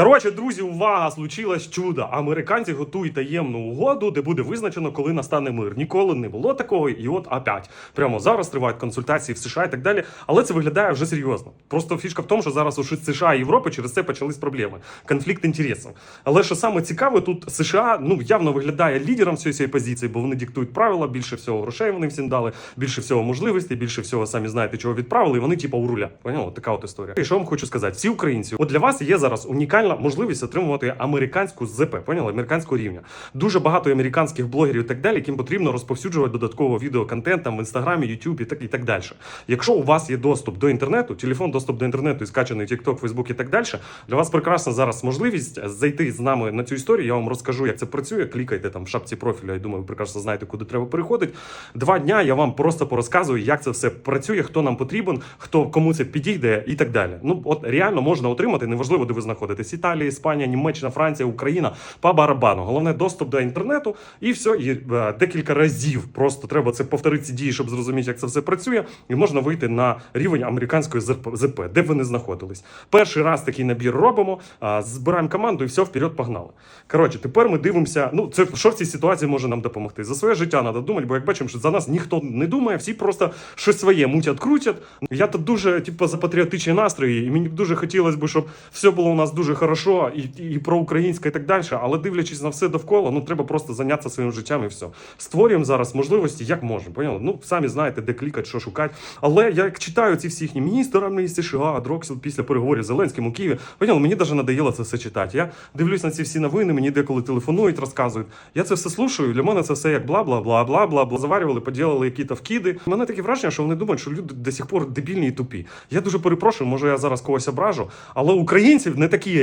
Коротше, друзі, увага! Случилось чудо. Американці готують таємну угоду, де буде визначено, коли настане мир. Ніколи не було такого, і от опять. Прямо зараз тривають консультації в США і так далі. Але це виглядає вже серйозно. Просто фішка в тому, що зараз у США і Європи через це почались проблеми. Конфлікт інтересів. Але що саме цікаве, тут США ну явно виглядає лідером всієї цієї позиції, бо вони диктують правила, більше всього грошей вони всім дали, більше всього можливостей, більше всього самі знаєте, чого відправили, і вони типу у руля. Поняли? Така от історія. І що вам хочу сказати? Всі українці, от для вас є зараз унікальна можливість отримувати американську ЗП, поняли? Американського рівня. Дуже багато американських блогерів і так далі, яким потрібно розповсюджувати додатково відеоконтент там в інстаграмі, Ютубі так і так далі. Якщо у вас є доступ до інтернету, телефон, доступ до інтернету і скачаний TikTok, Facebook і так далі, для вас прекрасна зараз можливість зайти з нами на цю історію. Я вам розкажу, як це працює. Клікайте там в шапці профіля. Я думаю, ви прекрасно знаєте, куди треба переходити. Два дня я вам просто порозказую, як це все працює, хто нам потрібен, хто кому це підійде і так далі. Ну от реально можна отримати, неважливо, де ви знаходитесь: Італія, Іспанія, Німеччина, Франція, Україна по барабану. Головне доступ до інтернету, і все. І е, декілька разів просто треба це повторити ці дії, щоб зрозуміти, як це все працює, і можна вийти на рівень американської ЗП, де б ви знаходились. Перший раз такий набір робимо, збираємо команду і все, вперед погнали. Коротше, тепер ми дивимося. Ну, це що в цій ситуації може нам допомогти. За своє життя треба думати, бо як бачимо, що за нас ніхто не думає, всі просто щось своє мутять, крутять. Я тут дуже, типу, за патріотичні настрої, і мені дуже хотілося б, щоб все було у нас дуже хорошо і, і проукраїнське, і так далі. Але дивлячись на все довкола, ну треба просто зайнятися своїм життям і все. Створюємо зараз можливості, як можемо. Поняли? Ну, самі знаєте, де клікати, що шукати. Але я як читаю ці всі їхні міністри армії США, Дроксіл після переговорів з Зеленським у Києві, поняли, мені навіть надоїло це все читати. Я дивлюсь на ці всі новини, мені деколи телефонують, розказують. Я це все слушаю. Для мене це все як бла бла бла бла бла бла заварювали, поділили якісь вкиди. У мене таке враження, що вони думають, що люди до сих пор дебільні і тупі. Я дуже перепрошую, може я зараз когось ображу, але українців не такі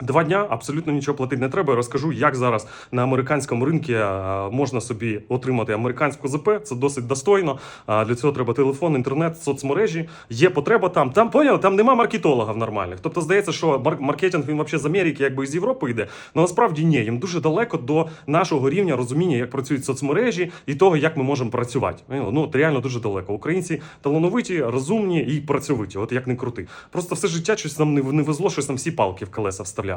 Два дня абсолютно нічого платити не треба. Я розкажу, як зараз на американському ринку е, можна собі отримати американську ЗП. Це досить достойно. А Для цього треба телефон, інтернет, соцмережі. Є потреба там. Там поняли, там нема маркетологів нормальних. Тобто здається, що мар- маркетинг він взагалі з Америки, якби з Європи йде. Але насправді ні. Їм дуже далеко до нашого рівня розуміння, як працюють соцмережі і того, як ми можемо працювати. Ну от реально дуже далеко. Українці талановиті, розумні і працьовиті. От як не крути. Просто все життя щось нам не, не везло, щось нам всі палки в колеса вставляли.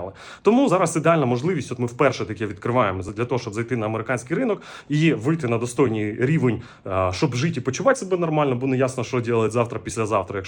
Тому зараз ідеальна можливість. От ми вперше таке відкриваємо для того, щоб зайти на американський ринок і вийти на достойний рівень, щоб жити і почувати себе нормально, бо не ясно, що робити завтра, післязавтра.